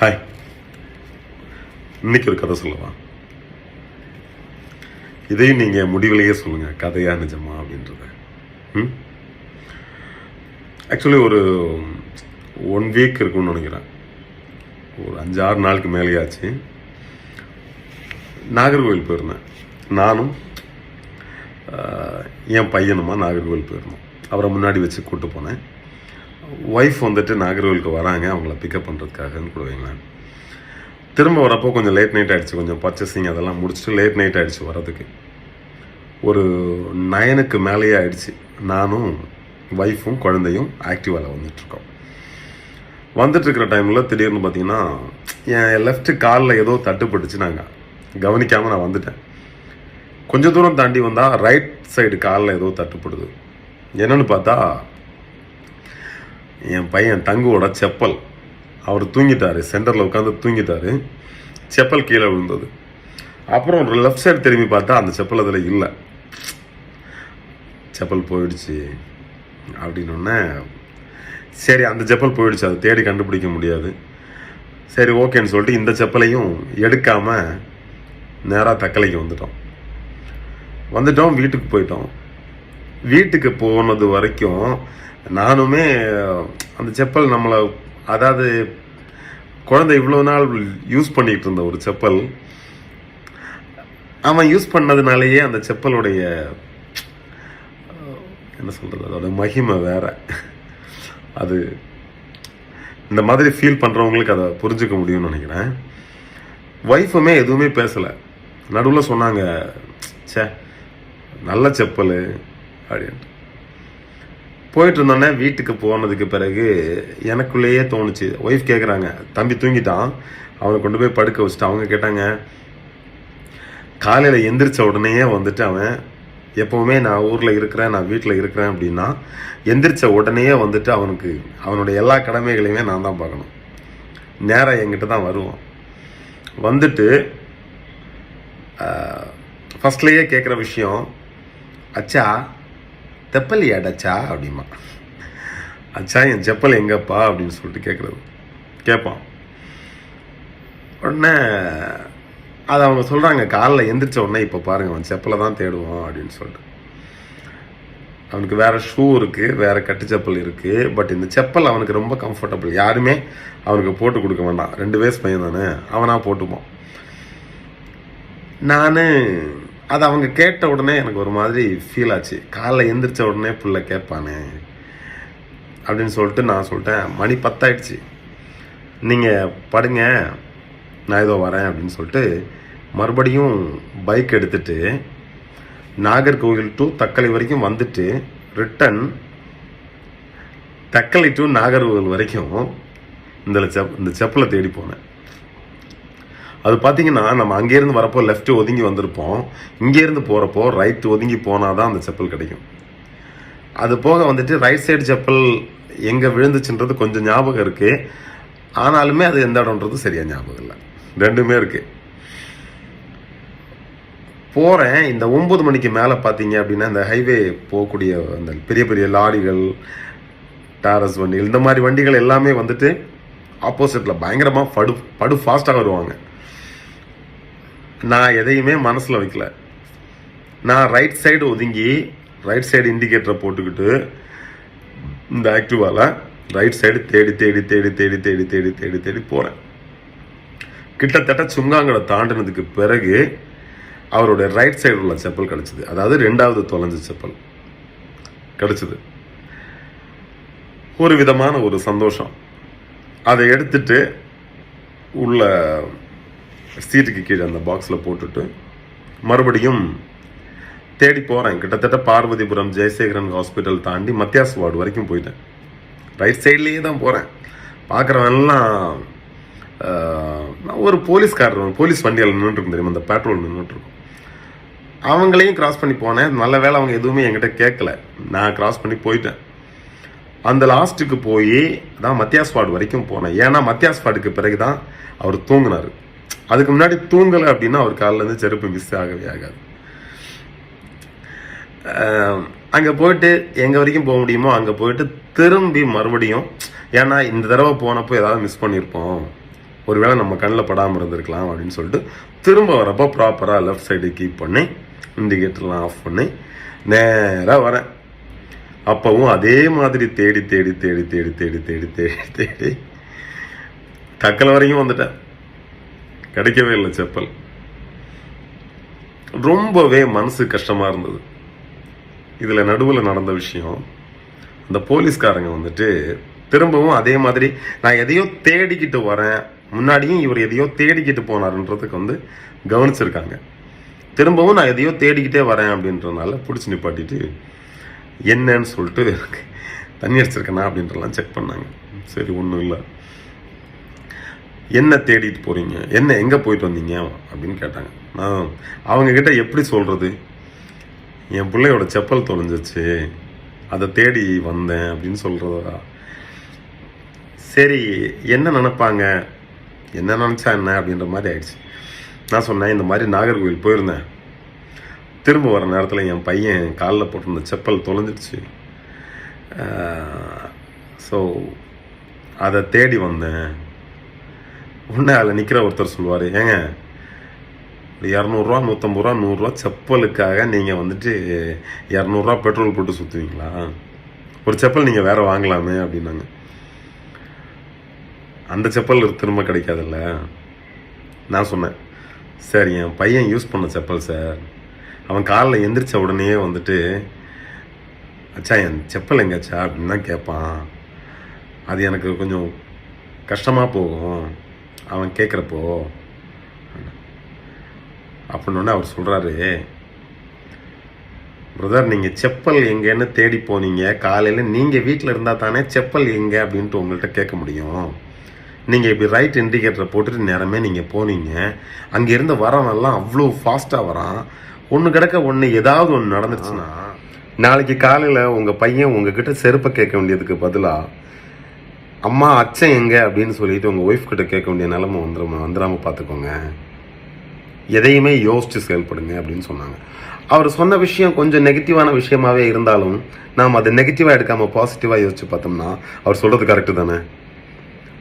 Hi இன்னைக்கு ஒரு கதை சொல்லவா? இதையும் நீங்கள் முடிவிலேயே சொல்லுங்கள் கதையா நிஜமா அப்படின்றத. ம்? ஆக்சுவலி ஒரு ஒன் வீக் இருக்கும்னு நினைக்கிறேன். ஒரு அஞ்சு ஆறு நாளுக்கு மேலேயாச்சு. நாகர்கோவில் போயிருந்தேன். நானும் என் பையனுமா நாகர்கோவில் போயிருந்தோம். அவரை முன்னாடி வச்சு கூப்பிட்டு போனேன். ஒய்ஃப் வந்துட்டு நாகர்கோவிலுக்கு வராங்க. அவங்கள பிக்கப் பண்ணுறதுக்காகன்னு கூட வைங்களேன். திரும்ப வரப்போ கொஞ்சம் லேட் நைட் ஆகிடுச்சு கொஞ்சம் பர்ச்சேசிங் அதெல்லாம் முடிச்சுட்டு லேட் நைட் ஆகிடுச்சு வரதுக்கு ஒரு நயனுக்கு மேலேயே ஆயிடுச்சு. நானும் ஒய்ஃபும் குழந்தையும் ஆக்டிவாவில் வந்துட்டுருக்கோம். வந்துட்டுருக்கிற டைமில் திடீர்னு பார்த்தீங்கன்னா என் லெஃப்ட் காலில் ஏதோ தட்டுப்பட்டுச்சு நாங்கள் கவனிக்காமல் நான் வந்துட்டேன். கொஞ்ச தூரம் தாண்டி வந்தால் ரைட் சைடு காலில் ஏதோ தட்டுப்படுது. என்னென்னு பார்த்தா என் பையன் தங்குவோட செப்பல். அவர் தூங்கிட்டார். சென்டரில் உட்காந்து தூங்கிட்டாரு. செப்பல் கீழே விழுந்தது. அப்புறம் ஒரு லெஃப்ட் சைடு திரும்பி பார்த்தா அந்த செப்பல் அதில் இல்லை. செப்பல் போயிடுச்சு அப்படின்னொன்னே சரி அந்த செப்பல் போயிடுச்சு. அதை தேடி கண்டுபிடிக்க முடியாது. சரி ஓகேன்னு சொல்லிட்டு இந்த செப்பலையும் எடுக்காமல் நேராக தக்கலைக்கு வந்துட்டோம். வந்துட்டோம் வீட்டுக்கு போயிட்டோம். வீட்டுக்கு போனது வரைக்கும் நானுமே அந்த செப்பல் நம்மளை அதாவது குழந்தை இவ்வளோ நாள் யூஸ் பண்ணிகிட்டு இருந்த ஒரு செப்பல். அவன் யூஸ் பண்ணதுனாலேயே அந்த செப்பலுடைய என்ன சொல்கிறது அதோட மகிமை வேற. அது இந்த மாதிரி ஃபீல் பண்ணுறவங்களுக்கு அதை புரிஞ்சுக்க முடியும்னு நினைக்கிறேன். ஒய்ஃபுமே எதுவுமே பேசலை. நடுவில் சொன்னாங்க சே நல்ல செப்பல் அப்படின்ட்டு. போயிட்டு இருந்தோன்னே வீட்டுக்கு போனதுக்கு பிறகு எனக்குள்ளேயே தோணுச்சு. ஒய்ஃப் கேட்குறாங்க தம்பி தூங்கிட்டான். அவனை கொண்டு போய் படுக்க வச்சுட்டு அவங்க கேட்டாங்க காலையில் எந்திரிச்ச உடனேயே வந்துட்டு அவன் எப்போவுமே நான் ஊரில் இருக்கிறேன் நான் வீட்டில் இருக்கிறேன் அப்படின்னா எந்திரிச்ச உடனேயே வந்துட்டு அவனுக்கு அவனுடைய எல்லா கடமைகளையுமே நான் தான் பார்க்கணும். நேராக என்கிட்ட தான் வருவான். வந்துட்டு ஃபஸ்ட்லேயே கேட்குற விஷயம் அச்சா தெப்பலி அடைச்சா அப்படிமா அச்சா என் செப்பல் எங்கப்பா அப்படின்னு சொல்லிட்டு கேட்குறது கேட்பான் உடனே அது அவங்க சொல்கிறாங்க காலைல எந்திரிச்ச உடனே இப்போ பாருங்க அவன் செப்பலை தான் தேடுவான் அப்படின்னு சொல்லிட்டு. அவனுக்கு வேறு ஷூ இருக்குது வேறு கட்டு செப்பல் இருக்குது பட் இந்த செப்பல் அவனுக்கு ரொம்ப கம்ஃபர்டபுள் யாருமே அவனுக்கு போட்டு கொடுக்க வேண்டாம். ரெண்டு வயசு பையன் தானே அவனாக போட்டுப்பான். நான் அது அவங்க கேட்ட உடனே எனக்கு ஒரு மாதிரி ஃபீல் ஆச்சு. காலைல எந்திரிச்ச உடனே புள்ள கேட்பானே அப்படின்னு சொல்லிட்டு நான் சொல்லிட்டேன் மணி பத்தாயிடுச்சு. நீங்கள் படுங்க. நான் ஏதோ வரேன். அப்படின்னு சொல்லிட்டு மறுபடியும் பைக் எடுத்துட்டு நாகர்கோவில் டு தக்கலை வரைக்கும் வந்துட்டு ரிட்டன் தக்கலை டு நாகர்கோவில் வரைக்கும் இந்த செப் இந்த செப்பலை தேடி போனேன். அது பார்த்தீங்கன்னா நம்ம அங்கேருந்து வரப்போ லெஃப்ட் ஒதுங்கி வந்திருப்போம். இங்கேருந்து போகிறப்போ ரைட் ஒதுங்கி போனால் தான் அந்த செப்பல் கிடைக்கும். அது போக வந்துட்டு ரைட் சைடு செப்பல் எங்கே விழுந்துச்சுன்றது கொஞ்சம் ஞாபகம் இருக்குது ஆனாலுமே அது எந்த இடம்ன்றது சரியாக ஞாபகம் இல்லை. ரெண்டுமே இருக்குது போகிறேன் இந்த ஒம்பது மணிக்கு மேலே பார்த்தீங்க அப்படின்னா இந்த ஹைவே போகக்கூடிய அந்த பெரிய பெரிய லாரிகள் டாரஸ் வண்டிகள் இந்த மாதிரி வண்டிகள் எல்லாமே வந்துட்டு ஆப்போசிட்டில் பயங்கரமாக படு படு ஃபாஸ்ட்டாக வருவாங்க. நான் எதையுமே மனசில் வைக்கல. நான் ரைட் சைடு ஒதுங்கி ரைட் சைடு இண்டிகேட்டரை போட்டுக்கிட்டு இந்த ஆக்டிவால ரைட் சைடு தேடி தேடி தேடி தேடி தேடி தேடி தேடி தேடி போகிறேன் கிட்டத்தட்ட சுங்காங்கடை தாண்டினதுக்கு பிறகு அவருடைய ரைட் சைடு உள்ள செப்பல் கிடச்சிது. அதாவது ரெண்டாவது தொலைஞ்ச செப்பல் கிடச்சிது. ஒரு விதமான ஒரு சந்தோஷம். அதை எடுத்துட்டு உள்ள சீட்டுக்கு கீழே அந்த பாக்ஸில் போட்டுட்டு மறுபடியும் தேடி போகிறேன் கிட்டத்தட்ட பார்வதிபுரம் ஜெயசேகரன் ஹாஸ்பிட்டல் தாண்டி மத்தியாஸ் வார்டு வரைக்கும் போயிட்டேன். ரைட் சைட்லேயே தான் போகிறேன் பார்க்குறவன்லாம் ஒரு போலீஸ்காரர் போலீஸ் வண்டியில் நின்றுருக்கும் தெரியுமா? அந்த பெட்ரோல் நின்றுட்டுருக்கும் அவங்களையும் கிராஸ் பண்ணி போனேன். நல்ல வேளை அவங்க எதுவுமே என்கிட்ட கேட்கல. நான் கிராஸ் பண்ணி போயிட்டேன். அந்த லாஸ்ட்டுக்கு போய் தான் மத்தியாஸ் வார்டு வரைக்கும் போனேன். ஏன்னா மத்தியாஸ் வார்டுக்கு பிறகு தான் அவர் தூங்கினார். அதுக்கு முன்னாடி தூங்கலை அப்படின்னா அவர் காலில் இருந்து செருப்பு மிஸ் ஆகவே ஆகாது. அங்கே போயிட்டு எங்கே வரைக்கும் போக முடியுமோ அங்கே போயிட்டு திரும்பி மறுபடியும் ஏன்னா இந்த தடவை போனப்போ ஏதாவது மிஸ் பண்ணியிருப்போம். ஒருவேளை நம்ம கண்ணில் படாமல் இருந்திருக்கலாம் அப்படின்னு சொல்லிட்டு திரும்ப வரப்போ ப்ராப்பராக லெஃப்ட் சைடு கீப் பண்ணி இண்டிகேட்டர்லாம் ஆஃப் பண்ணி நேராக வரேன். அப்பவும் அதே மாதிரி தேடி தேடி தேடி தேடி தேடி தேடி தேடி தேடி தக்கலை வரைக்கும் வந்துட்டேன். கிடைக்கவே இல்லை செப்பல். ரொம்பவே மனசு கஷ்டமாக இருந்தது. இதில் நடுவில் நடந்த விஷயம் அந்த போலீஸ்காரங்க வந்துட்டு திரும்பவும் அதே மாதிரி நான் எதையோ தேடிக்கிட்டு வரேன் முன்னாடியும் இவர் எதையோ தேடிக்கிட்டு போனாருன்றதுக்கு வந்து கவனிச்சிருக்காங்க. திரும்பவும் நான் எதையோ தேடிக்கிட்டே வரேன் அப்படின்றனால பிடிச்சி நிப்பாட்டிட்டு என்னன்னு சொல்லிட்டு தண்ணி அடிச்சிருக்கேனா அப்படின்றலாம் செக் பண்ணாங்க. சரி ஒன்றும் இல்லை. என்ன தேடிட்டு போகிறீங்க என்ன எங்கே போயிட்டு வந்தீங்க? அப்படின்னு கேட்டாங்க. நான் அவங்கக்கிட்ட எப்படி சொல்கிறது என் பிள்ளையோட செப்பல் தொலைஞ்சிச்சு அதை தேடி வந்தேன் அப்படின்னு சொல்கிறதா சரி என்ன நினைப்பாங்க? என்ன நினச்சா என்ன அப்படின்ற மாதிரி ஆயிடுச்சு. நான் சொன்னேன் இந்த மாதிரி நாகர்கோவில் போயிருந்தேன். திரும்ப வர நேரத்தில் என் பையன் காலில் போட்டிருந்த செப்பல் தொலைஞ்சிடுச்சு ஸோ அதை தேடி வந்தேன். உடனே அதில் நிற்கிற ஒருத்தர் சொல்லுவார். ஏங்க ஒரு இரநூறுவா நூற்றம்பது ரூபா நூறுரூவா செப்பலுக்காக நீங்கள் வந்துட்டு இரநூறுவா பெட்ரோல் போட்டு சுற்றுவீங்களா ஒரு செப்பல் நீங்கள் வேற வாங்கலாமே அப்படின்னாங்க. அந்த செப்பல் திரும்ப கிடைக்காதுல்ல? நான் சொன்னேன் சார் என் பையன் யூஸ் பண்ண செப்பல் சார். அவன் காலில் எந்திரிச்ச உடனே வந்துட்டு அச்சா என் செப்பல் எங்கச்சா? அப்படின்னு தான் கேட்பான் அது எனக்கு கொஞ்சம் கஷ்டமாக போகும். அவன் கேட்குறப்போ அப்படின்னோடனே அவர் சொல்கிறாரு பிரதர் நீங்கள் செப்பல் எங்கேன்னு தேடி போனீங்க. காலையில் நீங்கள் வீட்டில் இருந்தால் தானே செப்பல் எங்கே அப்படின்ட்டு உங்கள்கிட்ட கேட்க முடியும். நீங்கள் இப்படி ரைட் இண்டிகேட்டரை போட்டுட்டு நேரமே நீங்கள் போனீங்க. அங்கேருந்து வரவெல்லாம் அவ்வளோ ஃபாஸ்ட்டாக வரான். ஒன்று கிடக்க ஒன்று ஏதாவது ஒன்று நடந்துச்சுன்னா நாளைக்கு காலையில் உங்கள் பையன் உங்ககிட்ட செருப்பை கேட்க வேண்டியதுக்கு பதிலாக அம்மா அச்சன் எங்க? அப்படின்னு சொல்லிட்டு உங்கள் ஒய்ஃப் கிட்ட கேட்க வேண்டிய நிலைமை வந்துடும் வந்துடாம பார்த்துக்கோங்க. எதையுமே யோசிச்சு செயல்படுங்க அப்படின்னு சொன்னாங்க. அவர் சொன்ன விஷயம் கொஞ்சம் நெகட்டிவான விஷயமாவே இருந்தாலும் நாம் அதை நெகட்டிவாக எடுக்காம பாசிட்டிவாக யோசிச்சு பார்த்தோம்னா அவர் சொல்றது கரெக்டு தானே?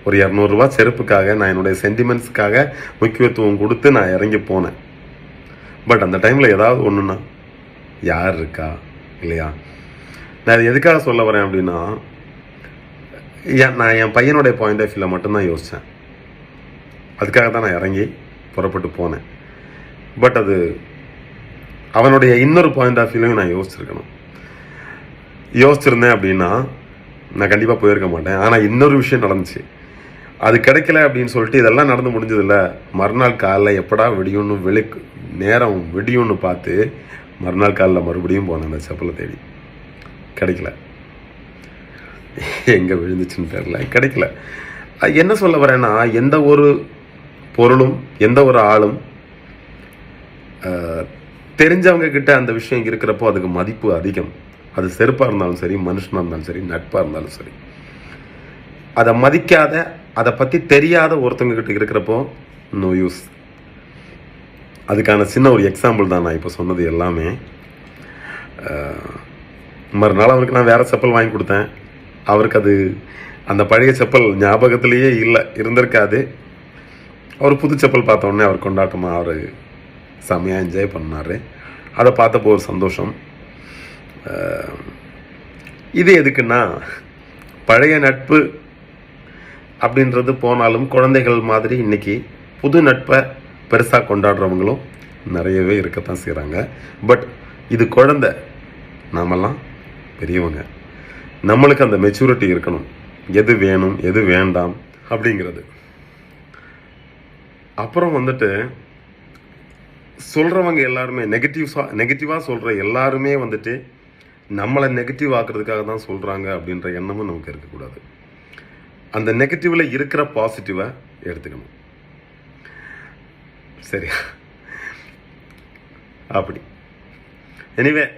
ஒரு இரநூறுவா செருப்புக்காக நான் என்னுடைய சென்டிமெண்ட்ஸ்க்காக முக்கியத்துவம் கொடுத்து நான் இறங்கி போனேன். பட் அந்த டைமில் ஏதாவது ஒன்றுன்னா யார் இருக்கா? இல்லையா? நான் அது எதுக்காக சொல்ல வரேன் அப்படின்னா என் நான் என் பையனுடைய பாயிண்ட் ஆஃப் வியூவில் மட்டும்தான் யோசித்தேன் அதுக்காக தான் நான் இறங்கி புறப்பட்டு போனேன். பட் அது அவனுடைய இன்னொரு பாயிண்ட் ஆஃப் வியூலையும் நான் யோசிச்சிருக்கணும். யோசிச்சிருந்தேன் அப்படின்னா நான் கண்டிப்பாக போயிருக்க மாட்டேன். ஆனால் இன்னொரு விஷயம் நடந்துச்சு. அது கிடைக்கல அப்படின்னு சொல்லிட்டு இதெல்லாம் நடந்து முடிஞ்சதில்ல மறுநாள் காலைல எப்படா விடியும்னு வெளிக்கு நேரம் வெடியும்னு பார்த்து மறுநாள் காலைல மறுபடியும் போனேன் அந்த செப்பலை தேடி. கிடைக்கல. எங்கே விழுந்துச்சுன்னு தெரில கிடைக்கல. என்ன சொல்ல வரேன்னா எந்த ஒரு பொருளும் எந்த ஒரு ஆளும் தெரிஞ்சவங்க கிட்ட அந்த விஷயம் இருக்கிறப்போ அதுக்கு மதிப்பு அதிகம். அது செருப்பாக இருந்தாலும் சரி மனுஷனாக இருந்தாலும் சரி நட்பாக இருந்தாலும் சரி. அதை மதிக்காத அதை பற்றி தெரியாத ஒருத்தவங்க கிட்ட இருக்கிறப்போ நோ யூஸ் அதுக்கான சின்ன ஒரு எக்ஸாம்பிள் தான் நான் இப்போ சொன்னது எல்லாமே. மறுநாள் அவருக்கு நான் வேறு செப்பல் வாங்கி கொடுத்தேன். அவருக்கு அது அந்த பழைய செப்பல் ஞாபகத்திலேயே இல்லை இருந்திருக்காது. அவர் புது செப்பல் பார்த்தோடனே அவர் கொண்டாட்டமாக அவர் செம்மையாக என்ஜாய் பண்ணார். அதை பார்த்தப்போ ஒரு சந்தோஷம். இது எதுக்குன்னா பழைய நட்பு அப்படின்றது போனாலும் குழந்தைகள் மாதிரி இன்னைக்கு புது நட்பை பெருசாக கொண்டாடுறவங்களும் நிறையவே இருக்கத்தான் செய்கிறாங்க பட் இது குழந்தை. நாமெல்லாம் பெரியவங்க. நம்மளுக்கு அந்த மெச்சூரிட்டி இருக்கணும். எது வேணும் எது வேண்டாம் அப்படிங்கிறது. அப்புறம் வந்துட்டு சொல்கிறவங்க எல்லாருமே நெகட்டிவ்ஸாக நெகட்டிவாக சொல்கிற எல்லாருமே வந்துட்டு நம்மளை நெகட்டிவ் ஆக்குறதுக்காக தான் சொல்கிறாங்க அப்படின்ற எண்ணமும் நமக்கு இருக்கக்கூடாது. அந்த நெகட்டிவில் இருக்கிற பாசிட்டிவை எடுத்துக்கணும். சரி. அப்படி. எனிவே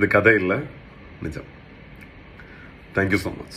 இது கதை இல்லை நிஜம் தேங்க்யூ ஸோ மச்